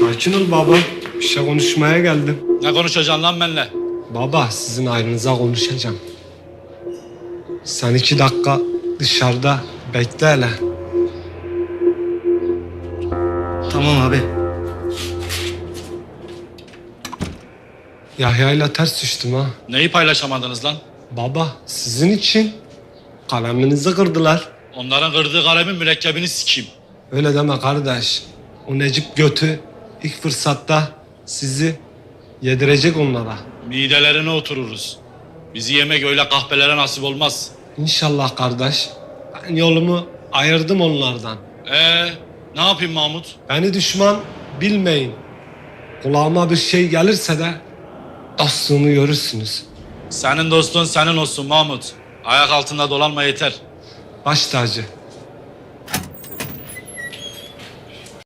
Sakin ol baba. Bir şey konuşmaya geldim. Ne konuşacaksın lan benimle? Baba sizin ayrınıza konuşacağım. Sen iki dakika dışarıda bekle hele. Tamam abi. Yahya'yla ters düştüm ha. Neyi paylaşamadınız lan? Baba sizin için kaleminizi kırdılar. Onların kırdığı kalemin mürekkebini sikeyim. Öyle deme kardeş. O Necip götü ilk fırsatta sizi yedirecek onlara. Midelerine otururuz. Bizi yemek öyle kahpelere nasip olmaz. İnşallah kardeş. Ben yolumu ayırdım onlardan. Ee, ne yapayım Mahmut? Beni düşman bilmeyin. Kulağıma bir şey gelirse de dostluğumu görürsünüz. Senin dostun senin olsun Mahmut. Ayak altında dolanma yeter. Baş tacı.